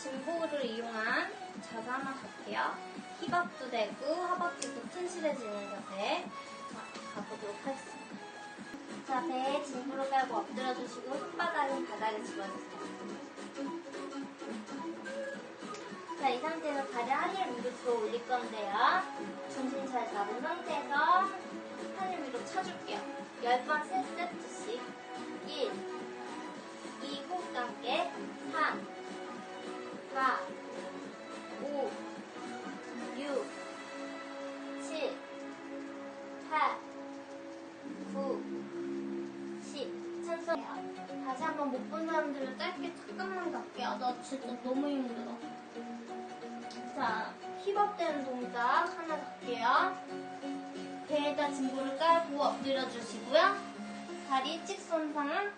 진보를 이용한 자세 한번 갈게요. 힙업도 되고 허벅지도 튼실해지는 자세 자, 가보도록 하겠습니다. 자, 배에 진보를 깔고 엎드려 주시고 손바닥은 바닥에 집어주세요. 자, 이 상태에서 다리 하늘 위로 들어 올릴 건데요. 중심 잘 잡은 상태에서 하늘 위로 쳐줄게요. 10번 3세 10. 천천히. 다시 한번 못 본 사람들은 짧게 잠깐만 갈게요. 나 진짜 너무 힘들어. 자, 힙업되는 동작 하나 갈게요. 배에다 진보를 깔고 엎드려 주시고요. 다리 직선상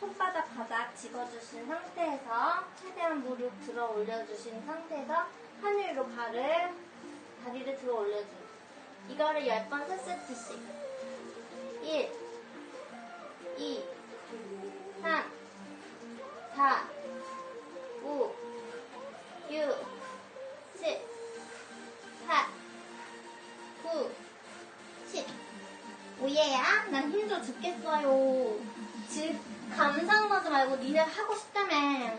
손바닥 바닥 집어주신 상태에서 최대한 무릎 들어 올려주신 상태에서 하늘 위로 발을 다리를 들어 올려줘요. 이거를 10번 3세트씩 5 6 7 8 9 10 오예야? 난 힘들어 죽겠어요. 즉, 감상하지 말고 니네 하고 싶다며.